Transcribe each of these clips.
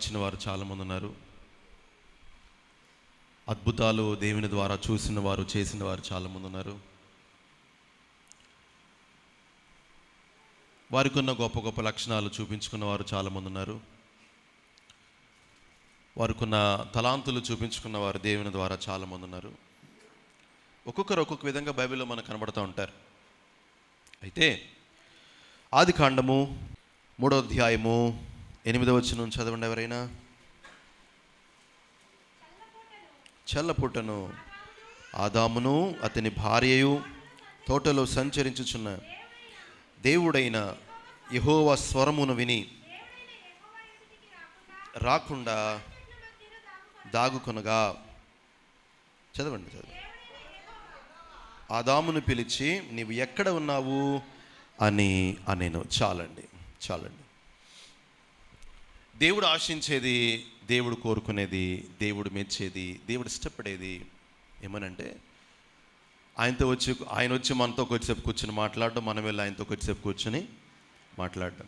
విజయాలు వారు చాలామంది ఉన్నారు. అద్భుతాలు దేవుని ద్వారా చూసిన వారు చేసిన వారు చాలామంది ఉన్నారు. వారికి ఉన్న గొప్ప గొప్ప లక్షణాలు చూపించుకున్న వారు చాలామంది ఉన్నారు. వారికున్న తలాంతులు చూపించుకున్న వారు దేవుని ద్వారా చాలామంది ఉన్నారు. ఒక్కొక్కరు ఒక్కొక్క విధంగా బైబిల్లో మనకు కనబడుతూ ఉంటారు. అయితే ఆది కాండము మూడో అధ్యాయము ఎనిమిదవ వచ్చిన చదవండి ఎవరైనా. చల్లపుట్టను. ఆదామును అతని భార్యయు తోటలో సంచరించుచున్న దేవుడైన యహోవ స్వరమును విని రాకుండా దాగుకొనగా. చదవండి చదవండి. ఆదామును పిలిచి నీవు ఎక్కడ ఉన్నావు? అని అనేను. చాలండి చాలండి. దేవుడు ఆశించేది దేవుడు కోరుకునేది దేవుడు మెచ్చేది దేవుడు ఇష్టపడేది ఏమనంటే ఆయనతో వచ్చి ఆయన వచ్చి మనతో కొద్దిసేపు కూర్చొని మాట్లాడడం మనం వెళ్ళి ఆయనతో కొద్దిసేపు కూర్చొని మాట్లాడడం.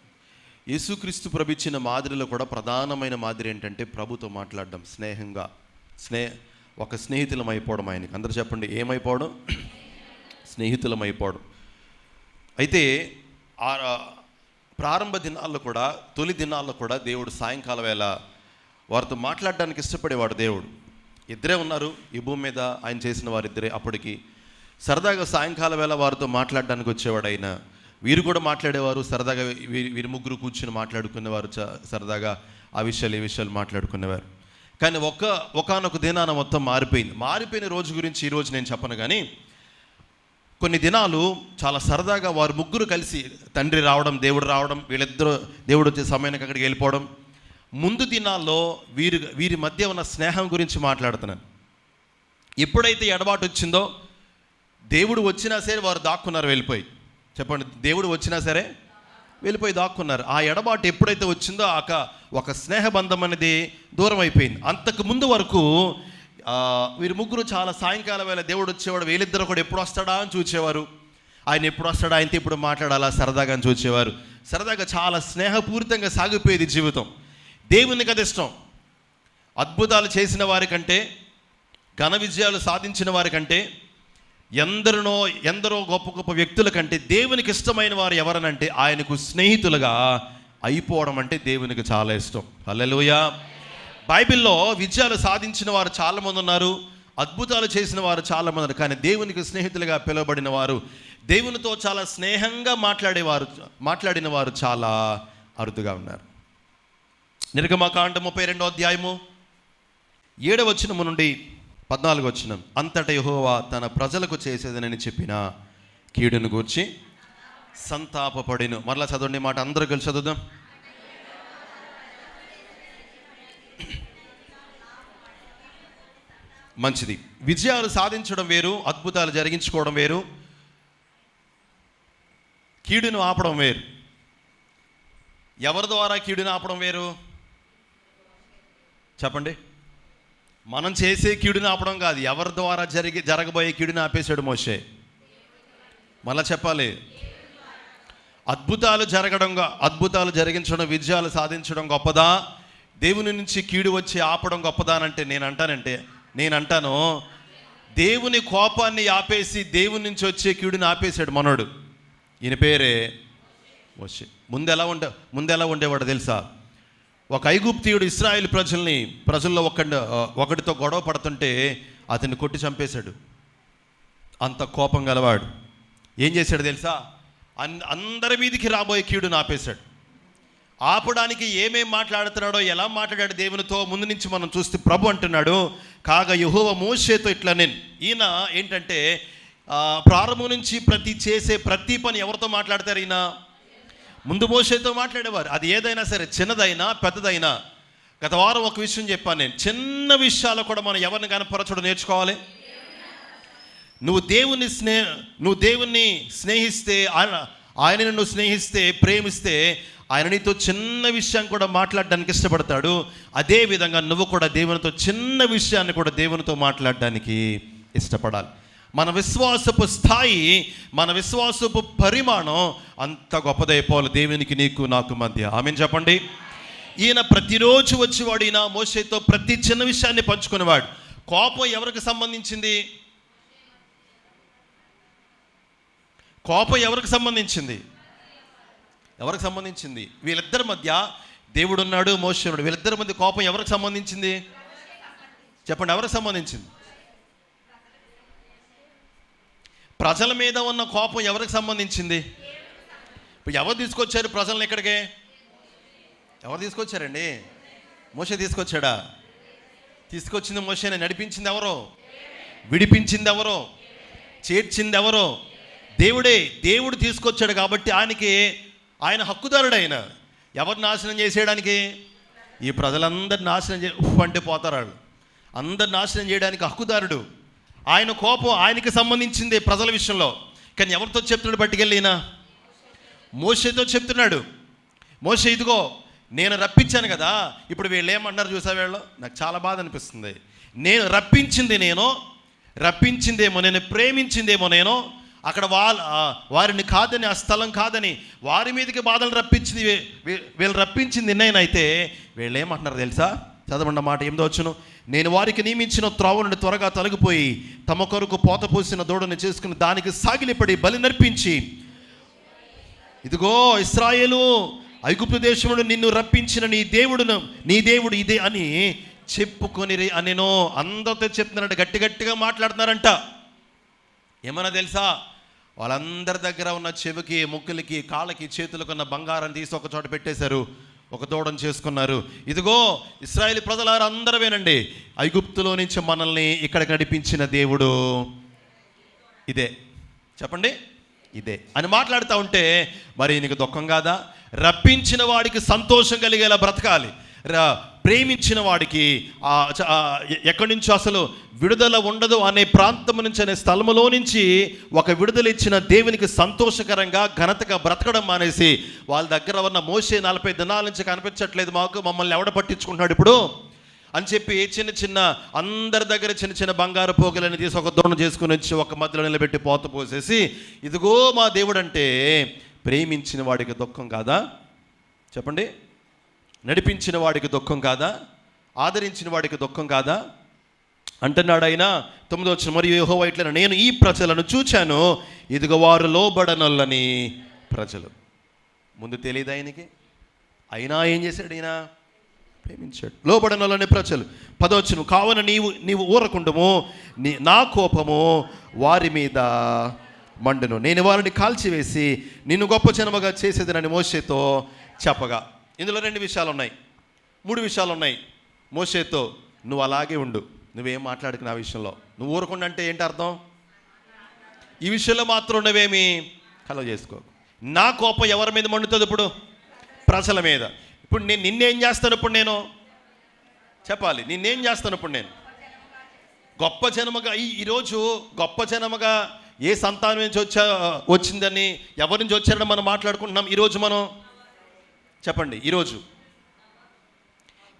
యేసుక్రీస్తు ప్రభు ఇచ్చిన మాదిరిలో కూడా ప్రధానమైన మాదిరి ఏంటంటే ప్రభుతో మాట్లాడడం స్నేహంగా స్నేహ ఒక స్నేహితులం అయిపోవడం ఆయనకి. అందరూ చెప్పండి ఏమైపోవడం? స్నేహితులం అయిపోవడం అయితే ఆ ప్రారంభ దినాల్లో కూడా తొలి దినాల్లో కూడా దేవుడు సాయంకాల వేళ వారితో మాట్లాడడానికి ఇష్టపడేవాడు దేవుడు. ఇద్దరే ఉన్నారు ఈ భూమి మీద ఆయన చేసిన వారిద్దరే. అప్పటికి సరదాగా సాయంకాల వేళ వారితో మాట్లాడడానికి వచ్చేవాడు ఆయన వీరు కూడా మాట్లాడేవారు సరదాగా వీరి వీరి ముగ్గురు కూర్చుని మాట్లాడుకునేవారు చ- సరదాగా ఆ విషయాలు ఈ విషయాలు మాట్లాడుకునేవారు. కానీ ఒక ఒకనొక దినాన మొత్తం మారిపోయింది. మారిపోయిన రోజు గురించి ఈరోజు నేను చెప్పను కానీ కొన్ని దినాలు చాలా సరదాగా వారు ముగ్గురు కలిసి తండ్రి రావడం దేవుడు రావడం వీళ్ళిద్దరూ దేవుడు వచ్చే సమయానికి అక్కడికి వెళ్ళిపోవడం. ముందు దినాల్లో వీరి వీరి మధ్య ఉన్న స్నేహం గురించి మాట్లాడుతున్నాను. ఎప్పుడైతే ఎడబాటు వచ్చిందో దేవుడు వచ్చినా సరే వారు దాక్కున్నారు వెళ్ళిపోయి. చెప్పండి దేవుడు వచ్చినా సరే వెళ్ళిపోయి దాక్కున్నారు. ఆ ఎడబాటు ఎప్పుడైతే వచ్చిందో ఆక ఒక స్నేహబంధం అనేది దూరం అయిపోయింది. అంతకు ముందు వరకు వీరు ముగ్గురు చాలా సాయంకాలం వేళ దేవుడు వచ్చేవాడు వీళ్ళిద్దరు కూడా ఎప్పుడు వస్తాడా అని చూసేవారు ఆయన ఎప్పుడు వస్తాడా ఆయనతో ఇప్పుడు మాట్లాడాలా సరదాగా అని చూసేవారు సరదాగా చాలా స్నేహపూరితంగా సాగిపోయేది జీవితం. దేవుని కదా ఇష్టం. అద్భుతాలు చేసిన వారికంటే ఘన విజయాలు సాధించిన వారికంటే ఎందరినో ఎందరో గొప్ప గొప్ప వ్యక్తుల కంటే దేవునికి ఇష్టమైన వారు ఎవరనంటే ఆయనకు స్నేహితులుగా అయిపోవడం అంటే దేవునికి చాలా ఇష్టం. హల్లెలూయా. బైబిల్లో విజయాలు సాధించిన వారు చాలామంది ఉన్నారు అద్భుతాలు చేసిన వారు చాలామంది ఉన్నారు కానీ దేవునికి స్నేహితులుగా పిలువబడిన వారు దేవునితో చాలా స్నేహంగా మాట్లాడేవారు మాట్లాడిన వారు చాలా అరుదుగా ఉన్నారు. నిర్గమకాండ ముప్పై రెండో అధ్యాయము ఏడవ వచనము నుండి పద్నాలుగు వచనం. అంతట యహోవా తన ప్రజలకు చేసేదనని చెప్పిన కీడును గూర్చి సంతాపపడిను. మరలా చదవండి మాట అందరూ కలిసి చదువుదాం. మంచిది. విజయాలు సాధించడం వేరు అద్భుతాలు జరిగించుకోవడం వేరు కీడును ఆపడం వేరు. ఎవరి ద్వారా కీడును ఆపడం వేరు? చెప్పండి. మనం చేసే కీడుని ఆపడం కాదు ఎవరి ద్వారా జరిగి జరగబోయే కీడుని ఆపేశాడు మోసే మళ్ళా చెప్పాలి. అద్భుతాలు జరగడం అద్భుతాలు జరిగించడం విజయాలు సాధించడం గొప్పదా? దేవుని నుంచి కీడు వచ్చి ఆపడం గొప్పదా అని అంటే నేను అంటానంటే నేను అంటాను దేవుని కోపాన్ని ఆపేసి దేవుని నుంచి వచ్చే కీడుని ఆపేశాడు మనోడు. ఈయన పేరే వచ్చే ముందు ఎలా ఉండే ముందు ఎలా ఉండేవాడు తెలుసా? ఒక ఐగుప్తియుడు ఇస్రాయిల్ ప్రజల్ని ప్రజల్లో ఒక ఒకటితో గొడవ పడుతుంటే అతన్ని కొట్టి చంపేశాడు. అంత కోపం గలవాడు. ఏం చేశాడు తెలుసా? అందరి మీదికి రాబోయే కీడును ఆపేశాడు. ఆపడానికి ఏమేం మాట్లాడుతున్నాడో ఎలా మాట్లాడాడు దేవునితో ముందు నుంచి మనం చూస్తే ప్రభు అంటున్నాడు కాగా యహోవ మోషేతో ఇట్లా నేను. ఈయన ఏంటంటే ప్రారంభం నుంచి ప్రతి చేసే ప్రతి పని ఎవరితో మాట్లాడతారు ఈయన? ముందు మోషేతో మాట్లాడేవారు. అది ఏదైనా సరే చిన్నదైనా పెద్దదైనా. గత వారం ఒక విషయం చెప్పాను నేను. చిన్న విషయాలు కూడా మనం ఎవరిని కనపరచడం నేర్చుకోవాలి? నువ్వు దేవుని స్నే నువ్వు దేవుణ్ణి స్నేహిస్తే ఆయన ఆయన నిన్ను స్నేహిస్తే ప్రేమిస్తే ఆయన నీతో చిన్న విషయం కూడా మాట్లాడడానికి ఇష్టపడతాడు. అదే విధంగా నువ్వు కూడా దేవునితో చిన్న విషయాన్ని కూడా దేవునితో మాట్లాడడానికి ఇష్టపడాలి. మన విశ్వాసపు స్థాయి మన విశ్వాసపు పరిమాణం అంత గొప్పదైపోవాలి దేవునికి నీకు నాకు మధ్య. ఆమె చెప్పండి. ఈయన ప్రతిరోజు వచ్చేవాడు ఈయన మోసేతో ప్రతి చిన్న విషయాన్ని పంచుకునేవాడు. కోపం ఎవరికి సంబంధించింది? కోపం ఎవరికి సంబంధించింది? ఎవరికి సంబంధించింది? వీళ్ళిద్దరి మధ్య దేవుడు ఉన్నాడు వీళ్ళిద్దరి మధ్య కోపం ఎవరికి సంబంధించింది? చెప్పండి ఎవరికి సంబంధించింది? ప్రజల మీద ఉన్న కోపం ఎవరికి సంబంధించింది? ఇప్పుడు ఎవరు తీసుకొచ్చారు ప్రజల్ని ఇక్కడికి? ఎవరు తీసుకొచ్చారండి? మోసే తీసుకొచ్చాడా? తీసుకొచ్చింది మోసేనే నడిపించింది ఎవరో? విడిపించింది ఎవరో? చేర్చింది ఎవరో? దేవుడే దేవుడు తీసుకొచ్చాడు కాబట్టి ఆయనకి ఆయన హక్కుదారుడు ఆయన ఎవరు నాశనం చేసేయడానికి? ఈ ప్రజలందరిని నాశనం చే అంటే పోతారు వాళ్ళు. అందరు నాశనం చేయడానికి హక్కుదారుడు. ఆయన కోపం ఆయనకి సంబంధించింది ప్రజల విషయంలో. కానీ ఎవరితో చెప్తున్నాడు పట్టుకెళ్ళినా ఈయన? చెప్తున్నాడు. మోషే ఇదిగో నేను రప్పించాను కదా. ఇప్పుడు వీళ్ళు ఏమన్నారు చూసా వీళ్ళు? నాకు చాలా బాధ అనిపిస్తుంది. నేను రప్పించింది నేను రప్పించిందేమో నేను ప్రేమించిందేమో నేను అక్కడ వాళ్ళ వారిని కాదని ఆ స్థలం కాదని వారి మీదకి బాధలు రప్పించింది వీళ్ళు రప్పించింది నేనైతే వీళ్ళు ఏమంటున్నారు తెలుసా? చదవండి మాట ఎనిమిదో వచ్చును నేను వారికి నియమించిన త్రోవ త్వరగా తొలగిపోయి తమ కొరకు పోత పోసిన దూడని చేసుకుని దానికి సాగిలిపడి బలి నర్పించి ఇదిగో ఇస్రాయేలు ఐగుప్తు దేశముడు నిన్ను రప్పించిన నీ దేవుడును నీ దేవుడు ఇదే అని చెప్పుకొని అనేనో అందరితో చెప్తున్నారంట గట్టి గట్టిగా మాట్లాడుతున్నారంట. ఏమన్నా తెలుసా? వాళ్ళందరి దగ్గర ఉన్న చెవికి ముక్కులకి కాళ్ళకి చేతులకు ఉన్న బంగారం తీసి ఒక చోట పెట్టేశారు. ఒక దూడను చేసుకున్నారు. ఇదిగో ఇస్రాయేల్ ప్రజలారు అందరూ వినండి. ఐగుప్తులో నుంచి మనల్ని ఇక్కడికి నడిపించిన దేవుడు ఇదే. చెప్పండి? ఇదే. అని మాట్లాడుతూ ఉంటే మరి నీకు దుఃఖం కాదా? రప్పించిన వాడికి సంతోషం కలిగేలా బ్రతకాలి. ప్రేమించిన వాడికి ఎక్కడి నుంచి అసలు విడుదల ఉండదు అనే ప్రాంతం నుంచి అనే స్థలములో నుంచి ఒక విడుదల ఇచ్చిన దేవునికి సంతోషకరంగా ఘనతగా బ్రతకడం మానేసి వాళ్ళ దగ్గర ఉన్న మోసే నలభై దినాల నుంచి కనిపించట్లేదు మాకు మమ్మల్ని ఎవడ పట్టించుకుంటున్నాడు ఇప్పుడు? అని చెప్పి చిన్న చిన్న అందరి దగ్గర చిన్న చిన్న బంగారు పోగులని తీసి ఒక దూరం చేసుకుని వచ్చి ఒక మధ్యలో నిలబెట్టి పోత పోసేసి ఇదిగో మా దేవుడు అంటే ప్రేమించిన వాడికి దుఃఖం కాదా? చెప్పండి. నడిపించిన వాడికి దుఃఖం కాదా? ఆదరించిన వాడికి దుఃఖం కాదా? అంటున్నాడు ఆయన తొమ్మిదో వచ్చిన మరియు యహో ఇట్లా నేను ఈ ప్రజలను చూచాను. ఇదిగో వారు లోబడనొల్లని ప్రజలు. ముందు తెలియదు ఆయనకి? అయినా ఏం చేశాడు ఈయన? ప్రేమించాడు. లోబడనొల్లని ప్రజలు. పదవచ్చును కావున నీవు నీవు ఊరకుండము నీ నా కోపము వారి మీద మండును. నేను వారిని కాల్చివేసి నిన్ను గొప్ప జనముగా చేసేదనని మోసేతో చెప్పగా ఇందులో రెండు విషయాలు ఉన్నాయి మూడు విషయాలు ఉన్నాయి మోసేతో నువ్వు అలాగే ఉండు. నువ్వేం మాట్లాడుకు నా విషయంలో? నువ్వు ఊరకుండా అంటే ఏంటి అర్థం? ఈ విషయంలో మాత్రం నువ్వేమి కలవ చేసుకో నా కోపం ఎవరి మీద మండుతుంది ఇప్పుడు? ప్రజల మీద. ఇప్పుడు నేను నిన్నేం చేస్తాను ఇప్పుడు నేను? చెప్పాలి. నిన్నేం చేస్తాను ఇప్పుడు నేను? గొప్ప జనముగా ఈ ఈరోజు గొప్ప జనముగా ఏ సంతానం నుంచి వచ్చా వచ్చిందని ఎవరి నుంచి వచ్చారని మనం మాట్లాడుకుంటున్నాం ఈరోజు మనం? చెప్పండి ఈరోజు.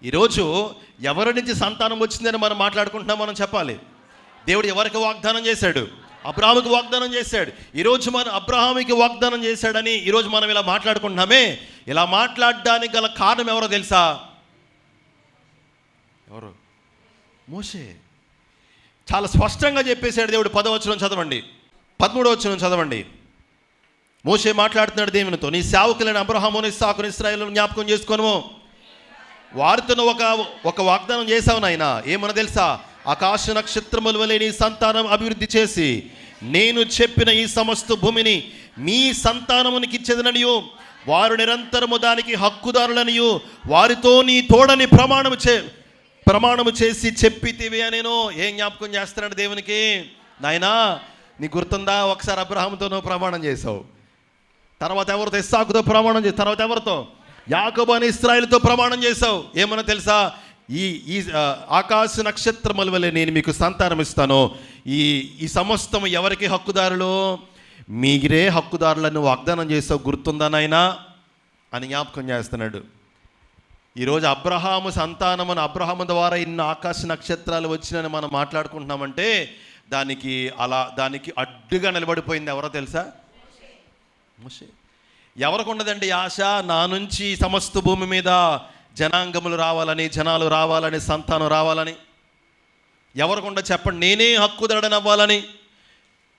ఈరోజు ఎవరి నుంచి సంతానం వచ్చిందని మనం మాట్లాడుకుంటున్నాం మనం చెప్పాలి. దేవుడు ఎవరికి వాగ్దానం చేశాడు? అబ్రాహాముకి వాగ్దానం చేశాడు. ఈరోజు మనం అబ్రహాముకి వాగ్దానం చేశాడని ఈరోజు మనం ఇలా మాట్లాడుకుంటున్నామే. ఇలా మాట్లాడడానికి గల కారణం ఎవరో తెలుసా? ఎవరు? మోసే చాలా స్పష్టంగా చెప్పేశాడు దేవుడు. పదవచనం చదవండి. పదమూడవచనం చదవండి. మోసే మాట్లాడుతున్నాడు దేవునితో నీ సేవకులైన అబ్రహాముని సాకుని ఇస్రాయలు జ్ఞాపకం చేసుకోను. వారితో ఒక ఒక వాగ్దానం చేశావు నాయన. ఏమన్నా తెలుసా? ఆకాశ నక్షత్రముల వలె నీ సంతానం అభివృద్ధి చేసి నేను చెప్పిన ఈ సమస్త భూమిని మీ సంతానమునికి ఇచ్చేదననియు. వారు నిరంతరము దానికి హక్కుదారులనియు. వారితో నీ తోడని ప్రమాణము చే ప్రమాణము చేసి చెప్పితివి నేను ఏం జ్ఞాపకం చేస్తున్నాడు దేవునికి? నాయనా నీ గుర్తుందా? ఒకసారి అబ్రహాంతో నువ్వు ప్రమాణం చేసావు తర్వాత ఎవరితో? ఇస్సాకుతో ప్రమాణం చేసి తర్వాత ఎవరితో? యాకబని ఇస్రాయిల్తో ప్రమాణం చేశావు. ఏమన్నా తెలుసా? ఈ ఈ ఆకాశ నక్షత్రముల వలె నేను మీకు సంతానం ఇస్తాను. ఈ ఈ సమస్తం ఎవరికి హక్కుదారులు? మీరే హక్కుదారులను వాగ్దానం చేసావు. గుర్తుందా నాయనా? అని జ్ఞాపకం చేస్తున్నాడు. ఈరోజు అబ్రహాము సంతానమును అబ్రహాము ద్వారా ఇన్ని ఆకాశ నక్షత్రాలు వచ్చినని మనం మాట్లాడుకుంటున్నామంటే దానికి అలా దానికి అడ్డుగా నిలబడిపోయింది ఎవరో తెలుసా? మోసే ఎవరికి ఉండదండి ఆశ? నా నుంచి సమస్త భూమి మీద జనాంగములు రావాలని జనాలు రావాలని సంతానం రావాలని. ఎవరికుండా చెప్పండి? నేనే హక్కుదడనవ్వాలని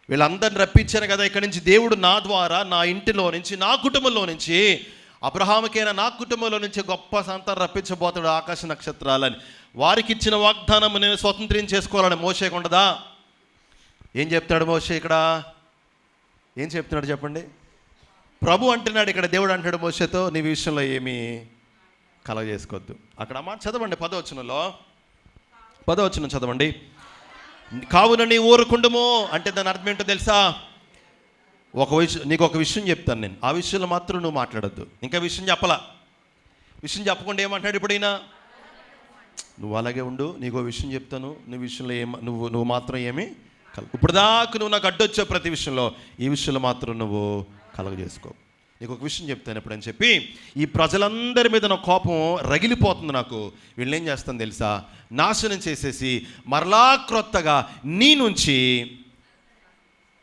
వీళ్ళందరిని రప్పించాను కదా ఇక్కడి నుంచి దేవుడు నా ద్వారా నా ఇంటిలో నుంచి నా కుటుంబంలో నుంచి అబ్రహాముకైనా నా కుటుంబంలో నుంచి గొప్ప సంతానం రప్పించబోతాడు ఆకాశ నక్షత్రాలని. వారికి ఇచ్చిన వాగ్దానం నేను స్వతంత్రం చేసుకోవాలని మోసేకుండదా ఏం చెప్తాడు మోసే ఇక్కడ? ఏం చెప్తున్నాడు చెప్పండి? ప్రభు అంటున్నాడు ఇక్కడ దేవుడు అంటాడు మోసతో నీ విషయంలో ఏమీ కలగజేసుకోవద్దు. అక్కడ మాట చదవండి పదవచనంలో. పదవచనం చదవండి. కావున నీ ఊరుకుండము అంటే దాని అర్థం ఏంటో తెలుసా? ఒక విషయం నీకు ఒక విషయం చెప్తాను నేను. ఆ విషయంలో మాత్రం నువ్వు మాట్లాడద్దు. ఇంకా విషయం చెప్పలా? విషయం చెప్పకుండా ఏమంటాడు ఇప్పుడు నువ్వు అలాగే ఉండు నీకు ఒక విషయం చెప్తాను నీ విషయంలో ఏం నువ్వు నువ్వు మాత్రం ఏమి ఇప్పుడు దాకా నువ్వు నాకు అడ్డొచ్చావు ప్రతి విషయంలో. ఈ విషయంలో మాత్రం నువ్వు కలగ చేసుకో నీకు ఒక విషయం చెప్తాను ఎప్పుడని చెప్పి ఈ ప్రజలందరి మీద నా కోపం రగిలిపోతుంది నాకు. వీళ్ళు ఏం చేస్తాను తెలుసా? నాశనం చేసేసి మరలా క్రొత్తగా నీ నుంచి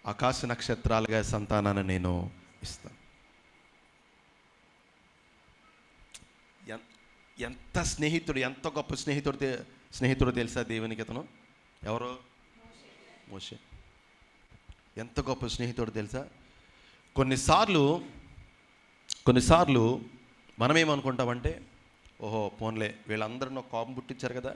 ఆకాశ నక్షత్రాలుగా సంతానాన్ని నేను ఇస్తాను. ఎంత స్నేహితుడు ఎంత గొప్ప స్నేహితుడు స్నేహితుడు తెలుసా దేవునికి అతను? ఎవరు? మోషే. ఎంత గొప్ప స్నేహితుడు తెలుసా? కొన్నిసార్లు కొన్నిసార్లు మనమేమనుకుంటామంటే ఓహో పోన్లే వీళ్ళందరూ నాకు కోపం పుట్టించారు కదా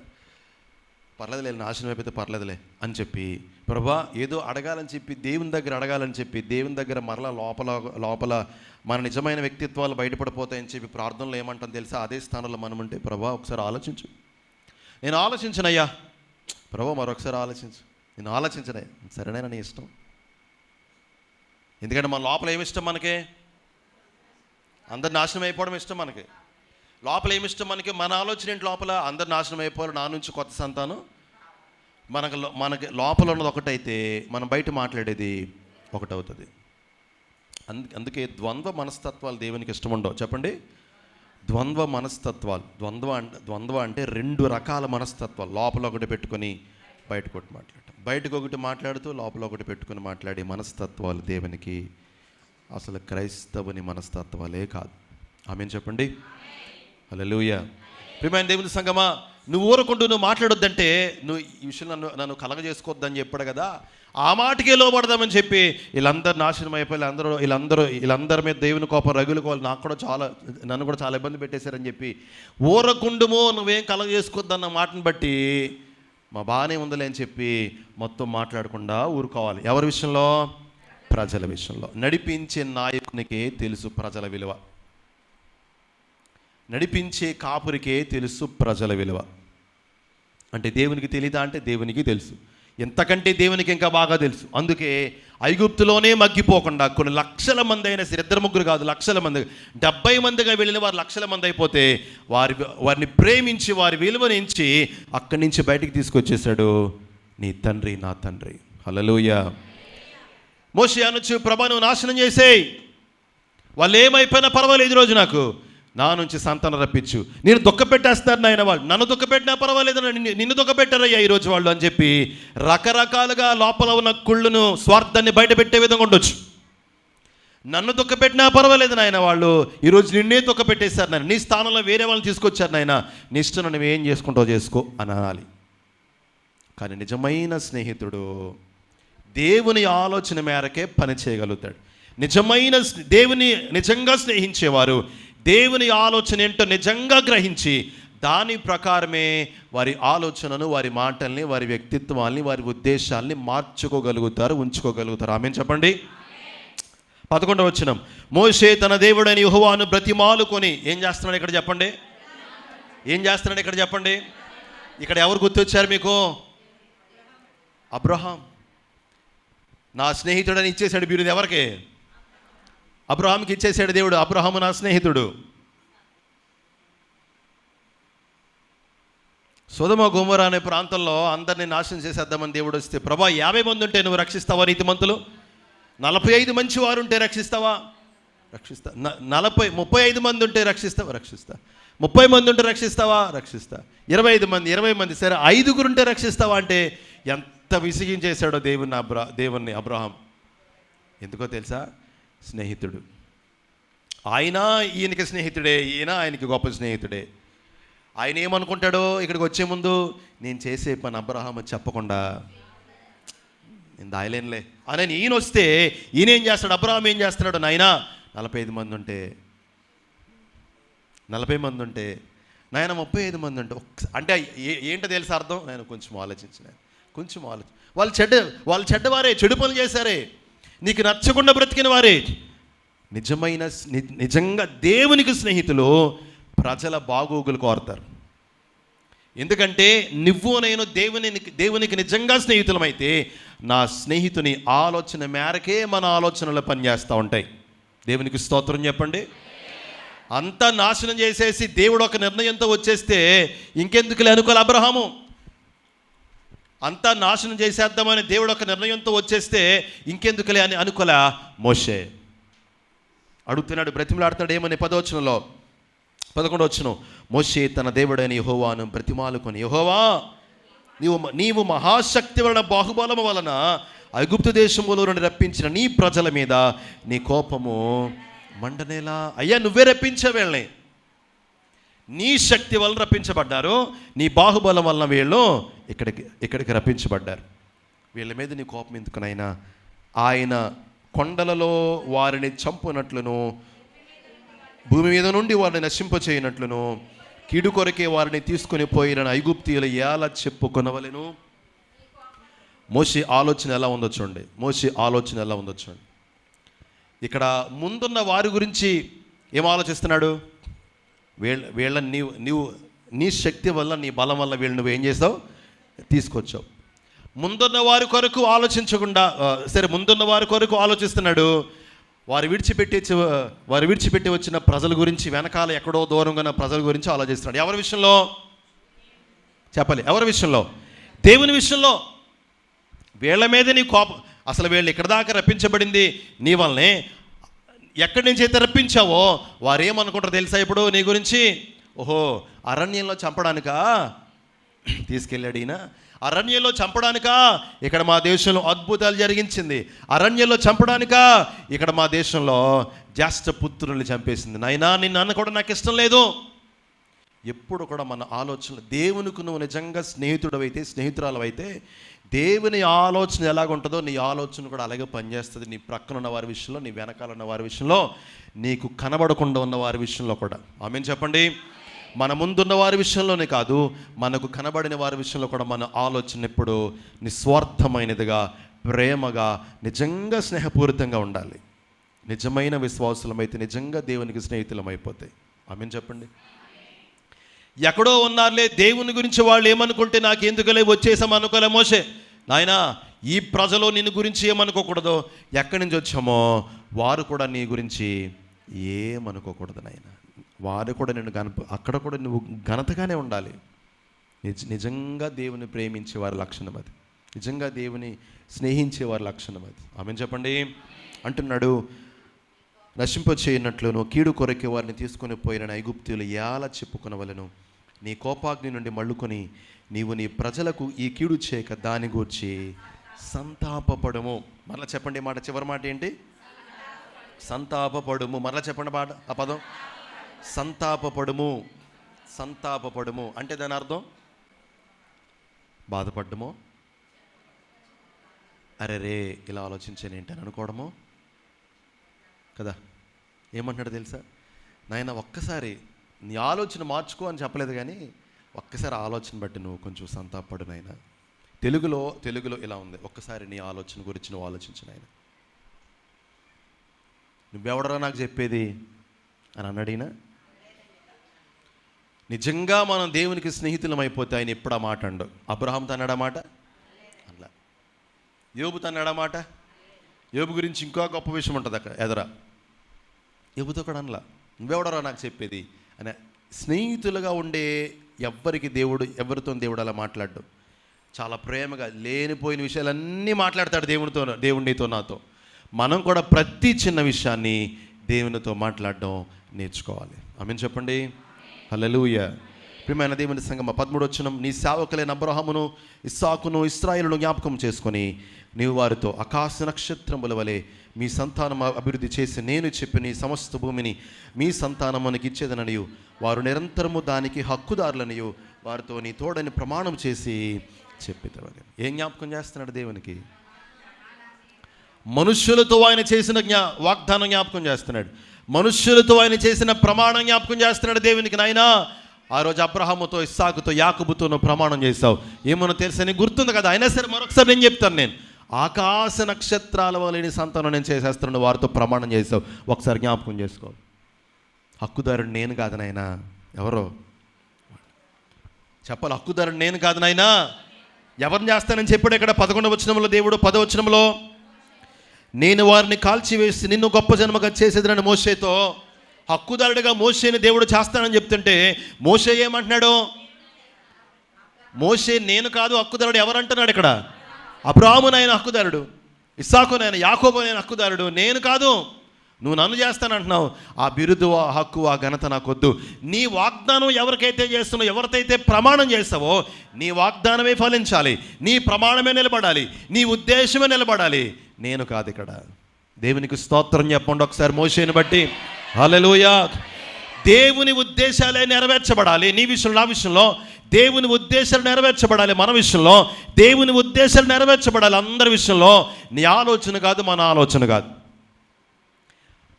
పర్లేదులే నాశనం అయిపోతే పర్లేదులే అని చెప్పి ప్రభా ఏదో అడగాలని చెప్పి దేవుని దగ్గర అడగాలని చెప్పి దేవుని దగ్గర మరలా లోపల లోపల మన నిజమైన వ్యక్తిత్వాలు బయటపడిపోతాయని చెప్పి ప్రార్థనలో ఏమంటాం తెలుసా? అదే స్థానంలో మనం ఉంటే ప్రభా ఒకసారి ఆలోచించు. నేను ఆలోచించనయ్యా. ప్రభా మరొకసారి ఆలోచించు. నేను ఆలోచించనయ్యా. సరేనైనా నీ ఇష్టం. ఎందుకంటే మన లోపల ఏమి ఇష్టం మనకి? అందరు నాశనం అయిపోవడం ఇష్టం మనకి. లోపల ఏమి ఇష్టం మనకి? మన ఆలోచన ఏంటి లోపల? అందరు నాశనం అయిపోవాలి నా నుంచి కొత్త సంతానం. మనకు మనకి లోపల ఉన్నది ఒకటైతే మనం బయట మాట్లాడేది ఒకటవుతుంది. అందు అందుకే ద్వంద్వ మనస్తత్వాలు దేవునికి ఇష్టం ఉండవు. చెప్పండి. ద్వంద్వ మనస్తత్వాలు. ద్వంద్వ అంటే ద్వంద్వ అంటే రెండు రకాల మనస్తత్వాలు. లోపల ఒకటి పెట్టుకొని బయటకు ఒకటి మాట్లాడటం. బయటకు ఒకటి మాట్లాడుతూ లోపల ఒకటి పెట్టుకొని మాట్లాడే మనస్తత్వాలు దేవునికి అసలు క్రైస్తవుని మనస్తత్వాలే కాదు. ఆమెను చెప్పండి? హల్లెలూయ. ప్రియమైన దేవుని సంగమా నువ్వు ఊరకుంటూ నువ్వు మాట్లాడొద్దంటే నువ్వు ఈ విషయం నన్ను నన్ను కలగజేసుకోవద్దని చెప్పాడు కదా ఆ మాటకే లోపడదామని చెప్పి వీళ్ళందరూ నాశనం అయిపోయి వీళ్ళందరూ వీళ్ళందరూ వీళ్ళందరి మీద దేవుని కోపం రగులుకోవాలి. నాకు కూడా చాలా నన్ను కూడా చాలా ఇబ్బంది పెట్టేశారని చెప్పి ఊరకుండుమో నువ్వేం కలగజేసుకోవద్దన్న మాటను బట్టి మా బాగానే ఉందిలే అని చెప్పి మొత్తం మాట్లాడకుండా ఊరుకోవాలి. ఎవరి విషయంలో? ప్రజల విషయంలో. నడిపించే నాయకునికే తెలుసు ప్రజల విలువ. నడిపించే కాపురికే తెలుసు ప్రజల విలువ. అంటే దేవునికి తెలీదా? అంటే దేవునికి తెలుసు. ఎంతకంటే దేవునికి ఇంకా బాగా తెలుసు. అందుకే ఐగుప్తులోనే మగ్గిపోకుండా కొన్ని లక్షల మంది అయినా సరే ఇద్దరు ముగ్గురు కాదు లక్షల మంది డెబ్బై మందిగా వెళ్ళిన వారు లక్షల మంది అయిపోతే వారి వారిని ప్రేమించి వారి విలువనించి అక్కడి నుంచి బయటికి తీసుకొచ్చేసాడు నీ తండ్రి నా తండ్రి. హలలోయ మోషి అనొచ్చు ప్రభా నువ్వు నాశనం చేసేయి. వాళ్ళు ఏమైపోయినా పర్వాలేదు ఈరోజు నాకు. నా నుంచి సంతానం రప్పించు. నేను దుఃఖపెట్టేస్తారు నాయన వాళ్ళు. నన్ను దుఃఖపెట్టినా పర్వాలేదు నిన్ను దుఃఖపెట్టారయ్యా పెట్టారయ్యా ఈరోజు వాళ్ళు అని చెప్పి రకరకాలుగా లోపల ఉన్న కుళ్ళును స్వార్థాన్ని బయట పెట్టే విధంగా ఉండొచ్చు. నన్ను దుఃఖపెట్టినా పర్వాలేదు నాయన వాళ్ళు. ఈరోజు నిన్నే దుఃఖపెట్టేశారు నాయన. నీ స్థానంలో వేరే వాళ్ళని తీసుకొచ్చారు నాయన. నీ ఇష్టం నువ్వు ఏం చేసుకుంటావు చేసుకో అని అనాలి. కానీ నిజమైన స్నేహితుడు దేవుని ఆలోచన మేరకే పని చేయగలుగుతాడు. నిజమైన స్నే- దేవుని నిజంగా స్నేహించేవారు దేవుని ఆలోచన ఏంటో నిజంగా గ్రహించి దాని ప్రకారమే వారి ఆలోచనను వారి మాటల్ని వారి వ్యక్తిత్వాల్ని వారి ఉద్దేశాల్ని మార్చుకోగలుగుతారు ఉంచుకోగలుగుతారు. ఆమె చెప్పండి. పదకొండవ వచ్చినం మోషే తన దేవుడని యుహవాను బ్రతిమాలుకొని ఏం చేస్తున్నాడు ఇక్కడ చెప్పండి? ఏం చేస్తున్నాడు ఇక్కడ చెప్పండి? ఇక్కడ ఎవరు గుర్తొచ్చారు మీకు? అబ్రహాం. నా స్నేహితుడని ఇచ్చేసాడు బిరుదు ఎవరికి? అబ్రహాంకి ఇచ్చేసాడు దేవుడు. అబ్రహాము నా స్నేహితుడు. సుధమ గుమ్మర అనే ప్రాంతంలో అందరినీ నాశనం చేసేద్దామని దేవుడు వస్తే ప్రభా యాభై మంది ఉంటే నువ్వు రక్షిస్తావా నీతిమంతులు నలభై ఐదు మంచి వారు ఉంటే రక్షిస్తావా? రక్షిస్తా. నలభై ముప్పై ఐదు మంది ఉంటే రక్షిస్తావా? రక్షిస్తా. ముప్పై మంది ఉంటే రక్షిస్తావా? రక్షిస్తా. ఇరవై ఐదు మంది ఇరవై మంది సరే ఐదుగురు ఉంటే రక్షిస్తావా అంటే ఎంత ఎంత విసిగించేశాడో దేవుని అబ్రా దేవుణ్ణి అబ్రహాం. ఎందుకో తెలుసా? స్నేహితుడు. ఆయన ఈయనకి స్నేహితుడే ఈయన ఆయనకి గొప్ప స్నేహితుడే. ఆయన ఏమనుకుంటాడో ఇక్కడికి వచ్చే ముందు నేను చేసే పని అబ్రహాం చెప్పకుండా నేను దాయలేనులే. అని ఈయన వస్తే ఈయన ఏం చేస్తాడు? అబ్రహాం ఏం చేస్తున్నాడు? నాయన నలభై ఐదు మంది ఉంటే నలభై మంది ఉంటే నాయన ముప్పై ఐదు మంది ఉంటే అంటే ఏంటో తెలుసా అర్థం? నేను కొంచెం ఆలోచించిన కొంచెం ఆలోచి వాళ్ళు చెడ్డ వాళ్ళు చెడ్డవారే చెడు పనులు చేశారే. నీకు నచ్చకుండా బ్రతికిన వారే. నిజమైన నిజంగా దేవునికి స్నేహితులు ప్రజల బాగోగులు కోరతారు. ఎందుకంటే నువ్వు నేను దేవుని దేవునికి నిజంగా స్నేహితులమైతే నా స్నేహితుని ఆలోచన మేరకే మన ఆలోచనలు పనిచేస్తూ ఉంటాయి. దేవునికి స్తోత్రం చెప్పండి. అంతా నాశనం చేసేసి దేవుడు ఒక నిర్ణయంతో వచ్చేస్తే ఇంకెందుకులే అనుకోలే అబ్రహాము? అంతా నాశనం చేసేద్దామని దేవుడు ఒక నిర్ణయంతో వచ్చేస్తే ఇంకెందుకులే అని అనుకోలే మోషే. అడుగుతున్నాడు బ్రతిమలాడుతున్నాడు ఏమని పదవచనంలో. పదకొండు వచ్చును మోషే తన దేవుడైన యహోవాను బ్రతిమాలుకొని యహోవా నీవు నీవు మహాశక్తి వలన బాహుబలము వలన ఐగుప్తు దేశంలో నుండి రప్పించిన నీ ప్రజల మీద నీ కోపము మండనేలా. అయ్యా నువ్వే రప్పించే వెళ్ళని. నీ శక్తి వలన రప్పించబడ్డారు నీ బాహుబలం వలన వీళ్ళు ఇక్కడికి ఇక్కడికి రప్పించబడ్డారు. వీళ్ళ మీద నీ కోపం ఎందుకునైనా ఆయన కొండలలో వారిని చంపునట్లును భూమి మీద నుండి వారిని నశింపచేయనట్లును కీడు కొరకే వారిని తీసుకొని పోయిన ఐగుప్తీయులు ఎలా చెప్పుకొనవలెను. మోసి ఆలోచన ఎలా ఉందో చూడండి. మోసి ఆలోచన ఎలా ఉందో చూడండి. ఇక్కడ ముందున్న వారి గురించి ఏం ఆలోచిస్తున్నాడు? వీళ్ళ వీళ్ళని నీవు నీవు నీ శక్తి వల్ల నీ బలం వల్ల వీళ్ళు నువ్వు ఏం చేస్తావు? తీసుకొచ్చావు. ముందున్న వారి కొరకు ఆలోచించకుండా సరే ముందున్న వారి కొరకు ఆలోచిస్తున్నాడు. వారు విడిచిపెట్టి వారు విడిచిపెట్టి వచ్చిన ప్రజల గురించి వెనకాల ఎక్కడో దూరంగా ఉన్న ప్రజల గురించి ఆలోచిస్తున్నాడు. ఎవరి విషయంలో? చెప్పాలి. ఎవరి విషయంలో? దేవుని విషయంలో. వీళ్ళ మీద నీ కోపం. అసలు వీళ్ళు ఇక్కడ దాకా రప్పించబడింది నీ వల్లనే. ఎక్కడి నుంచి అయితే రప్పించావో వారు ఏమనుకుంటారు తెలుసా ఇప్పుడు నీ గురించి? ఓహో అరణ్యంలో చంపడానికా? తీసుకెళ్ళాడు ఈయన. అరణ్యంలో చంపడానికా? ఇక్కడ మా దేశంలో అద్భుతాలు జరిగించింది. అరణ్యంలో చంపడానికా? ఇక్కడ మా దేశంలో జ్యేష్ఠ పుత్రుల్ని చంపేసింది. నాయనా నిన్ను అన్న కూడా నాకు ఇష్టం లేదు. ఎప్పుడు కూడా మన ఆలోచన దేవునికి నువ్వు నిజంగా స్నేహితుడవైతే స్నేహితురాలు అయితే దేవుని ఆలోచన ఎలాగుంటుందో నీ ఆలోచన కూడా అలాగే పనిచేస్తుంది. నీ ప్రక్కన ఉన్న వారి విషయంలో నీ వెనకాల ఉన్న వారి విషయంలో నీకు కనబడకుండా ఉన్న వారి విషయంలో కూడా. ఆమె చెప్పండి? మన ముందున్న వారి విషయంలోనే కాదు మనకు కనబడిన వారి విషయంలో కూడా మన ఆలోచన ఎప్పుడు నిస్వార్థమైనదిగా ప్రేమగా నిజంగా స్నేహపూరితంగా ఉండాలి. నిజమైన విశ్వాసులమైతే నిజంగా దేవునికి స్నేహితులం అయిపోతాయి ఆమె చెప్పండి? ఎక్కడో ఉన్నారులే దేవుని గురించి వాళ్ళు ఏమనుకుంటే నాకు ఎందుకులే వచ్చేసాం అనుకోలే మోసే నాయనా ఈ ప్రజలు నిన్ను గురించి ఏమనుకోకూడదు. ఎక్కడి నుంచి వచ్చామో వారు కూడా నీ గురించి ఏమనుకోకూడదు నాయన. వారు కూడా నిన్ను గనప అక్కడ కూడా నువ్వు ఘనతగానే ఉండాలి. నిజ నిజంగా దేవుని ప్రేమించే వారి లక్షణం అది. నిజంగా దేవుని స్నేహించే వారి లక్షణం అది. ఆమె చెప్పండి. అంటున్నాడు నశింపచేయనట్లును కీడు కొరకే వారిని తీసుకొని పోయిన ఐగుప్తులు ఎలా చెప్పుకొనవలను? నీ కోపాగ్ని నుండి మళ్ళుకొని నీవు నీ ప్రజలకు ఈ కీడు చేయక దాని గూర్చి సంతాపపడము. మరలా చెప్పండి మాట చివరి మాట ఏంటి? సంతాపపడుము. మరలా చెప్పండి మాట ఆ పదం. సంతాపపడుము. సంతాపపడుము. అంటే దాని అర్థం? బాధపడ్డము? అరే రే ఇలా ఆలోచించాను ఏంటని అనుకోవడము? కదా? ఏమంటున్నాడు తెలుసా? నాయన ఒక్కసారి నీ ఆలోచన మార్చుకో అని చెప్పలేదు కానీ ఒక్కసారి ఆలోచన బట్టి నువ్వు కొంచెం సంతాపడు నాయన. తెలుగులో తెలుగులో ఇలా ఉంది. ఒక్కసారి నీ ఆలోచన గురించి నువ్వు ఆలోచించు నాయన. నువ్వెవడరా నాకు చెప్పేది? అని అన్నాడినా నిజంగా మనం దేవునికి స్నేహితులం అయిపోతే ఆయన ఎప్పుడు ఆ మాట అండు అబ్రహాంతో అన్నాడా మాట? అలా యోబుతో అన్నాడా మాట? యోబు గురించి ఇంకో గొప్ప విషయం ఉంటుంది అక్కడ ఎదరా. యోబుతో కూడా అనలా. నువ్వెవడరా నాకు చెప్పేది? అని స్నేహితులుగా ఉండే ఎవ్వరికి దేవుడు ఎవరితో దేవుడు అలా మాట్లాడు చాలా ప్రేమగా లేనిపోయిన విషయాలన్నీ మాట్లాడతాడు దేవునితో దేవునితో నాతో. మనం కూడా ప్రతి చిన్న విషయాన్ని దేవునితో మాట్లాడడం నేర్చుకోవాలి. ఆమె చెప్పండి. హలలుయ ప్రియమైన దేవుని సంగమ పదమూడు వచ్చిన నీ సేవకులైన అబ్రహమును ఇస్సాకును ఇస్రాయిలను జ్ఞాపకం చేసుకొని నీవు వారితో ఆకాశ నక్షత్రముల వలె మీ సంతానం అభివృద్ధి చేసి నేను చెప్పిన ఈ సమస్త భూమిని మీ సంతానం మనకి ఇచ్చేదననియు. వారు నిరంతరము దానికి హక్కుదారులనియు. వారితో నీ తోడని ప్రమాణం చేసి చెప్పేదవని ఏం జ్ఞాపకం చేస్తున్నాడు దేవునికి? మనుష్యులతో ఆయన చేసిన జ్ఞా వాగ్దానం జ్ఞాపకం చేస్తున్నాడు. మనుష్యులతో ఆయన చేసిన ప్రమాణం జ్ఞాపకం చేస్తున్నాడు దేవునికి. నాయనా ఆ రోజు అబ్రహాముతో ఇస్సాకుతో యాకుబుతో ప్రమాణం చేస్తావు ఏమో తెలుసని గుర్తుంది కదా? అయినా సరే మరొకసారి నేను చెప్తాను నేను. ఆకాశ నక్షత్రాల వలని సంతానం నేను చేసేస్తున్నాను వారితో ప్రమాణం చేస్తావు ఒకసారి జ్ఞాపకం చేసుకో. హక్కుదారుడు నేను కాదు నాయనా. ఎవరో? చెప్పాలి హక్కుదారుడు నేను కాదు నాయనా. ఎవరిని చేస్తానని చెప్పాడు ఇక్కడ? పదకొండవ వచనంలో దేవుడు పదవచనంలో నేను వారిని కాల్చివేసి నిన్ను గొప్ప జన్మగా చేసేదని మోసేతో హక్కుదారుడిగా మోసేని దేవుడు చేస్తానని చెప్తుంటే మోసే ఏమంటున్నాడు? మోసే నేను కాదు హక్కుదారుడు ఎవరంటున్నాడు ఇక్కడ? అబ్రాహ్ము హక్కుదారుడు ఇస్సాకు యాకోబునైన హక్కుదారుడు నేను కాదు నువ్వు నన్ను చేస్తానంటున్నావు. ఆ బిరుదు ఆ హక్కు ఆ ఘనత నాకొద్దు నీ వాగ్దానం ఎవరికైతే చేస్తున్నావు ఎవరికైతే ప్రమాణం చేస్తావో నీ వాగ్దానమే ఫలించాలి. నీ ప్రమాణమే నిలబడాలి. నీ ఉద్దేశమే నిలబడాలి. నేను కాదు ఇక్కడ. దేవునికి స్తోత్రం చెప్పండి ఒకసారి మోసేని బట్టి. హలలుయా దేవుని ఉద్దేశాలే నెరవేర్చబడాలి. నీ విషయంలో నా విషయంలో దేవుని ఉద్దేశాలు నెరవేర్చబడాలి మన విషయంలో. దేవుని ఉద్దేశాలు నెరవేర్చబడాలి అందరి విషయంలో. నీ ఆలోచన కాదు మన ఆలోచన కాదు.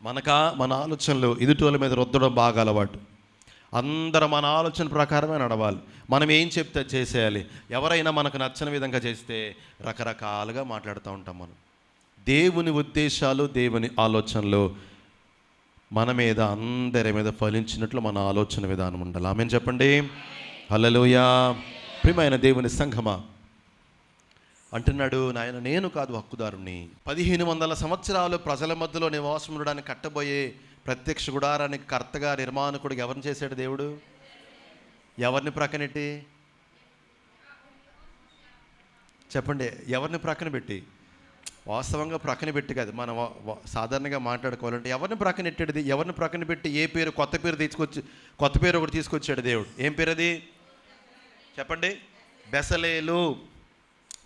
మనక మన ఆలోచనలు ఎదుటోళ్ళ మీద రుద్దడం బాగా అలవాటు. అందరం మన ఆలోచన ప్రకారమే నడవాలి. మనం ఏం చెప్తే చేసేయాలి. ఎవరైనా మనకు నచ్చని విధంగా చేస్తే రకరకాలుగా మాట్లాడుతూ ఉంటాం మనం. దేవుని ఉద్దేశాలు దేవుని ఆలోచనలు మన మీద అందరి మీద ఫలించినట్లు మన ఆలోచన విధానం ఉండాలి. ఆమె చెప్పండి. హలలోయా ప్రియమైన దేవుని సంఘమా. అంటున్నాడు నాయన నేను కాదు హక్కుదారుని పదిహేను వందల సంవత్సరాలు ప్రజల మధ్యలో నివాసం ఉండడానికి కట్టబోయే ప్రత్యక్ష గుడారానికి కర్తగా నిర్మాణకుడికి ఎవరిని చేశాడు దేవుడు? ఎవరిని ప్రక్కనెట్టి? చెప్పండి ఎవరిని ప్రక్కన పెట్టి? వాస్తవంగా ప్రక్కన పెట్టి కాదు మనం సాధారణంగా మాట్లాడుకోవాలంటే ఎవరిని ప్రక్కన ఎవరిని ప్రక్కన పెట్టి ఏ పేరు కొత్త పేరు తీసుకొచ్చి కొత్త పేరు ఒకటి తీసుకొచ్చాడు దేవుడు. ఏం పేరు అది? చెప్పండి. బెసలేలు.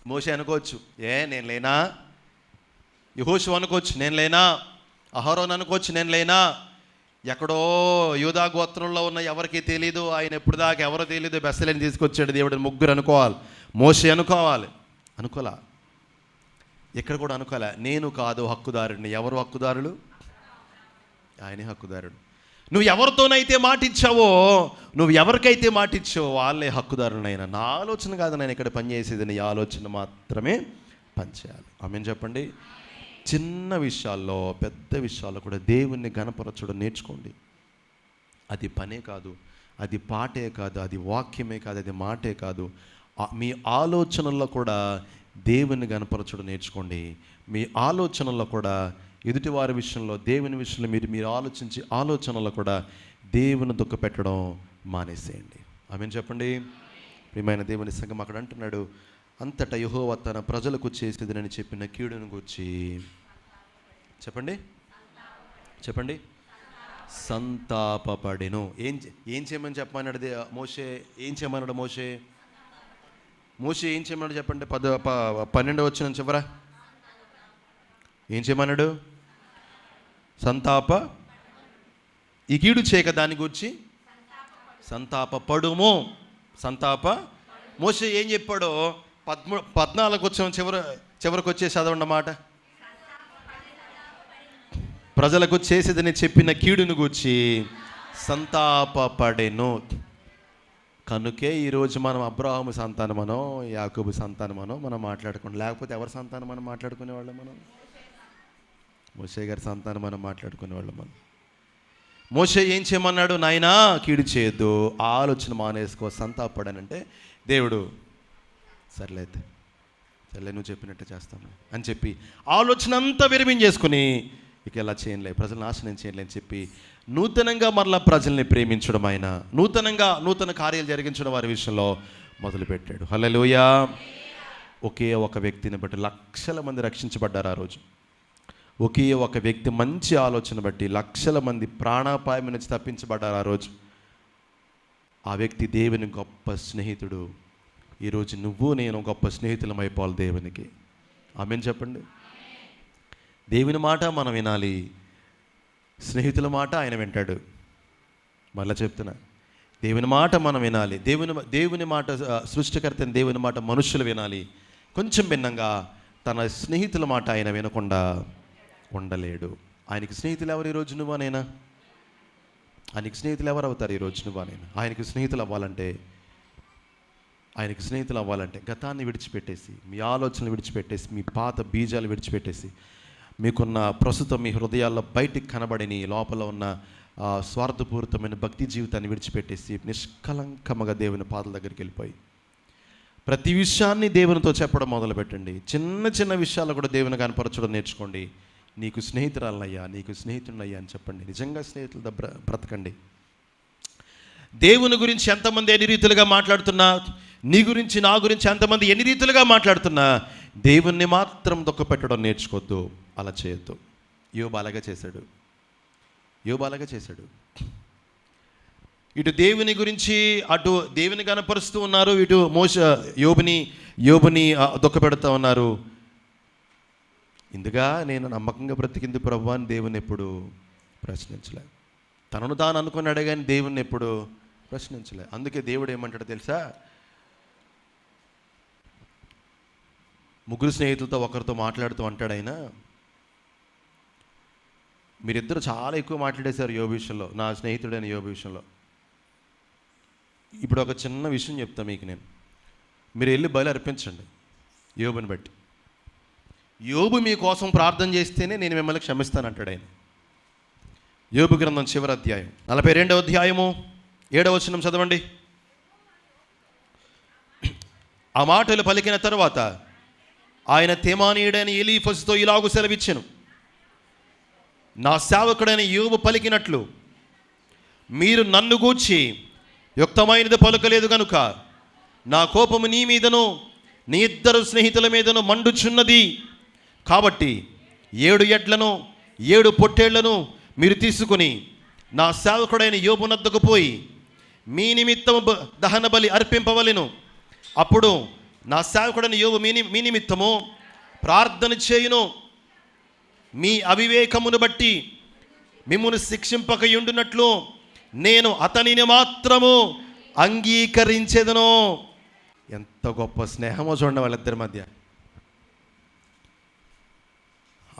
మోసే అనుకోవచ్చు. ఏ నేను లేనా? యహోషు అనుకోవచ్చు. నేను లేనా? అహరోన్ అనుకోవచ్చు. నేను లేనా? ఎక్కడో యూదా గోత్రంలో ఉన్న ఎవరికి తెలియదు ఆయన ఎప్పుడు దాకా ఎవరో తెలియదు బెసలేని తీసుకొచ్చాడు దేవుడు ముగ్గురు అనుకోవాలి. మోసే అనుకోవాలి. అనుకోలా? ఇక్కడ కూడా అనుకోలే. నేను కాదు హక్కుదారుడిని. ఎవరు హక్కుదారులు? ఆయనే హక్కుదారుడు. నువ్వు ఎవరితోనైతే మాటిచ్చావో నువ్వు ఎవరికైతే మాటిచ్చావో వాళ్ళే హక్కుదారునైనా నా ఆలోచన కాదు నేను ఇక్కడ పనిచేసేది నీ ఆలోచన మాత్రమే పనిచేయాలి. ఆమె చెప్పండి? చిన్న విషయాల్లో పెద్ద విషయాల్లో కూడా దేవుణ్ణి గణపరచడం నేర్చుకోండి. అది పనే కాదు అది పాటే కాదు అది వాక్యమే కాదు అది మాటే కాదు. మీ ఆలోచనల్లో కూడా దేవుని గనపరచడం నేర్చుకోండి. మీ ఆలోచనల్లో కూడా ఎదుటివారి విషయంలో దేవుని విషయంలో మీరు మీరు ఆలోచించి ఆలోచనలో కూడా దేవుని దుఃఖ పెట్టడం మానేసేయండి. ఆమె చెప్పండి? ప్రియమైన దేవుని సంఘం అక్కడ అంటున్నాడు అంతటా యహోవ తన ప్రజలకు చేసేదని చెప్పిన కీడును గురించి చెప్పండి? చెప్పండి? సంతాపపడెను. ఏం ఏం చేయమని చెప్పమన్నాడు మోషే? ఏం చేయమన్నాడు మోషే? మోషే ఏం చేయమన్నాడు చెప్పండి? పద ప- పన్నెండు వచ్చిన చివరా. ఏం చేయమన్నాడు? సంతాప ఈ కీడు చేయక దాని గురించి సంతాప పడుము సంతాప. మోస ఏం చెప్పాడో? పద్మూ పద్నాలుగు వచ్చిన చివర చివరికి వచ్చే చదవండి మాట. ప్రజలకు చేసేదని చెప్పిన కీడును గూర్చి సంతాపపడెను. కనుకే ఈరోజు మనం అబ్రాహము సంతానమనో యాకూబు సంతానమనో మనం మాట్లాడుకుంటాం. లేకపోతే ఎవరి సంతానం మనం మాట్లాడుకునేవాళ్ళం మనం? మోసే గారి సంతానం మనం మాట్లాడుకునేవాళ్ళం మనం. మోసే ఏం చేయమన్నాడు? నాయనా కీడు చేయొద్దు. ఆలోచన మానేసుకో. సంతాపడానంటే దేవుడు సర్లేదు సర్లే నువ్వు చెప్పినట్టే చేస్తాను అని చెప్పి ఆలోచన అంతా విరమించేసుకుని ఇక ఎలా చేయలే ప్రజలు నాశనం చేయలే అని చెప్పి నూతనంగా మరలా ప్రజల్ని ప్రేమించడం ఆయన. నూతనంగా నూతన కార్యాలు జరిగించడం వారి విషయంలో మొదలుపెట్టాడు. హల్లెలూయా. ఒకే ఒక వ్యక్తిని బట్టి లక్షల మంది రక్షించబడ్డారు ఆ రోజు. ఒకే ఒక వ్యక్తి మంచి ఆలోచన బట్టి లక్షల మంది ప్రాణాపాయం నుంచి తప్పించబడ్డారు ఆ రోజు. ఆ వ్యక్తి దేవుని గొప్ప స్నేహితుడు. ఈరోజు నువ్వు నేను గొప్ప స్నేహితులం అయిపోవాలి దేవునికి. ఆమెను చెప్పండి. దేవుని మాట మనం వినాలి. స్నేహితుల మాట ఆయన వింటాడు. మళ్ళీ చెప్తున్నా. దేవుని మాట మనం వినాలి. దేవుని దేవుని మాట ఆ, సృష్టికర్త దేవుని మాట మనుషులు వినాలి. కొంచెం భిన్నంగా తన స్నేహితుల మాట ఆయన వినకుండా ఉండలేడు. ఆయనకి స్నేహితులు ఎవరు ఈరోజు నువ్వు నేనా? ఆయనకి స్నేహితులు ఎవరు అవుతారు ఈరోజు నువ్వు నేను? ఆయనకి స్నేహితులు అవ్వాలంటే ఆయనకి స్నేహితులు అవ్వాలంటే గతాన్ని విడిచిపెట్టేసి మీ ఆలోచనలు విడిచిపెట్టేసి మీ పాత బీజాలు విడిచిపెట్టేసి మీకున్న ప్రస్తుతం మీ హృదయాల్లో బయటికి కనబడని లోపల ఉన్న స్వార్థపూరితమైన భక్తి జీవితాన్ని విడిచిపెట్టేసి నిష్కలంకమగా దేవుని పాదల దగ్గరికి వెళ్ళిపోయి ప్రతి విషయాన్ని దేవునితో చెప్పడం మొదలుపెట్టండి. చిన్న చిన్న విషయాలు కూడా దేవుని కనపరచడం నేర్చుకోండి. నీకు స్నేహితురాలయ్యా నీకు స్నేహితులయ్యా అని చెప్పండి. నిజంగా స్నేహితులతో బ్ర బ్రతకండి. దేవుని గురించి ఎంతమంది ఎన్ని రీతులుగా మాట్లాడుతున్నా నీ గురించి నా గురించి ఎంతమంది ఎన్ని రీతులుగా మాట్లాడుతున్నా దేవుణ్ణి మాత్రం దుఃఖపెట్టడం నేర్చుకోవద్దు. అలా చేయొద్దు. యోబు చేశాడు. యోబు చేశాడు. ఇటు దేవుని గురించి అటు దేవుని కనపరుస్తూ ఉన్నారు ఇటు మోస యోబుని యోబుని దుఃఖ పెడుతూ ఉన్నారు. ఇందుగా నేను నమ్మకంగా బ్రతికింది ప్రభు అని దేవుని ఎప్పుడు ప్రశ్నించలే. తనను తాను అనుకున్నాడే కానీ దేవుణ్ణి ఎప్పుడు ప్రశ్నించలే. అందుకే దేవుడు ఏమంటాడు తెలుసా? ముగ్గురు స్నేహితులతో ఒకరితో మాట్లాడుతూ అంటాడు ఆయన మీరిద్దరు చాలా ఎక్కువ మాట్లాడేశారు యోగ విషయంలో నా స్నేహితుడైన యోగ విషయంలో. ఇప్పుడు ఒక చిన్న విషయం చెప్తా మీకు నేను. మీరు వెళ్ళి బలి అర్పించండి యోబుని బట్టి. యోబు మీకోసం ప్రార్థన చేస్తేనే నేను మిమ్మల్ని క్షమిస్తాను అంటాడు ఆయన. యోబు గ్రంథం చివరి అధ్యాయం. నలభై రెండవ అధ్యాయము ఏడవ వచనం చదవండి. ఆ మాటలు పలికిన తర్వాత ఆయన తేమానీయుడైన ఎలీఫస్తో ఇలాగు సెలవిచ్చాను. నా సేవకుడైన యోబు పలికినట్లు మీరు నన్ను గూర్చి యుక్తమైనది పలుకలేదు కనుక నా కోపము నీ మీదను నీ ఇద్దరు స్నేహితుల మీదను మండుచున్నది. కాబట్టి ఏడు ఎడ్లను ఏడు పొట్టేళ్ళను మీరు తీసుకుని నా సేవకుడైన యోబునద్దకు పోయి మీ నిమిత్తం బ- దహన బలి అర్పింపవలెను. అప్పుడు నా సేవకుడైన యోబు మీ మీ నిమిత్తము ప్రార్థన చేయును. మీ అవివేకమును బట్టి మిమ్మును శిక్షింపకయుండునట్లు నేను అతనిని మాత్రము అంగీకరించేదను. ఎంత గొప్ప స్నేహమో చూడండి వాళ్ళిద్దరి మధ్య.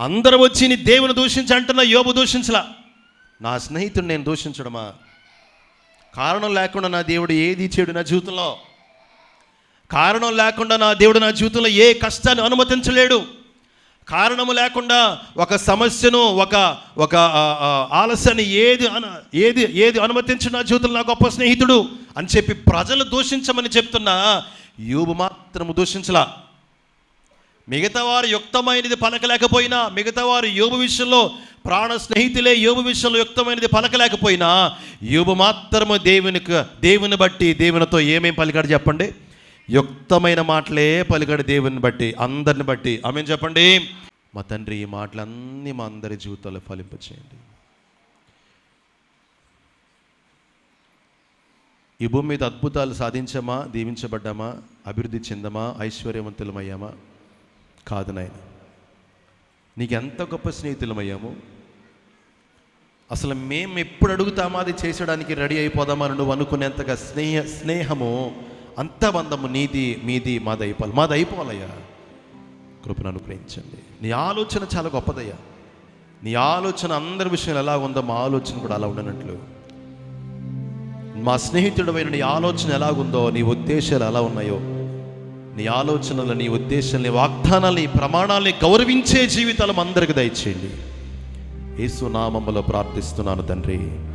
అందరు వచ్చి నీ దేవుని దూషించి అంటున్నా యోబు దూషించలా. నా స్నేహితుడు నేను దూషించడమా? కారణం లేకుండా నా దేవుడు ఏది చెడు నా జీవితంలో? కారణం లేకుండా నా దేవుడు నా జీవితంలో ఏ కష్టాన్ని అనుమతించలేడు. కారణము లేకుండా ఒక సమస్యను ఒక ఒక ఆలస్యాన్ని ఏది అన ఏది ఏది అనుమతించిన నా జీవితంలో నా గొప్ప స్నేహితుడు అని చెప్పి ప్రజలు దూషించమని చెప్తున్నా యోబు మాత్రము దూషించలా. మిగతా వారు యుక్తమైనది పలకలేకపోయినా మిగతా వారు యోబు విషయంలో ప్రాణ స్నేహితులే యోబు విషయంలో యుక్తమైనది పలకలేకపోయినా యోబు మాత్రము దేవునికి దేవుని బట్టి దేవునితో ఏమేం పలికాడు చెప్పండి? యుక్తమైన మాటలే పలికాడు దేవుని బట్టి అందరిని బట్టి. ఆమె చెప్పండి? మా తండ్రి ఈ మాటలన్నీ మా అందరి జీవితాల్లో ఫలింపచేయండి. ఈ భూమి మీద అద్భుతాలు సాధించమా దీవించబడ్డామా అభివృద్ధి చెందమా ఐశ్వర్యవంతులమయ్యామా? కాదు నాయన. నీకు ఎంత గొప్ప స్నేహితులమయ్యాము? అసలు మేము ఎప్పుడు అడుగుతామా అది చేసడానికి రెడీ అయిపోదామా అని నువ్వు అనుకునేంతగా స్నేహ స్నేహము అంత బంధము నీది మీది మాది అయిపోవాలి. మాది అయిపోవాలయ్యా. కృపను అనుగ్రహించండి. నీ ఆలోచన చాలా గొప్పదయ్యా. నీ ఆలోచన అందరి విషయంలో ఎలా ఉందో మా ఆలోచన కూడా అలా ఉండనట్లు. మా స్నేహితుడమైన నీ ఆలోచన ఎలాగుందో నీ ఉద్దేశాలు ఎలా ఉన్నాయో నీ ఆలోచనలు నీ ఉద్దేశాలు నీ వాగ్దానాలు నీ ప్రమాణాలని గౌరవించే జీవితాలు అందరికి దయచేయండి. యేసు నామములో ప్రార్థిస్తున్నాను తండ్రి.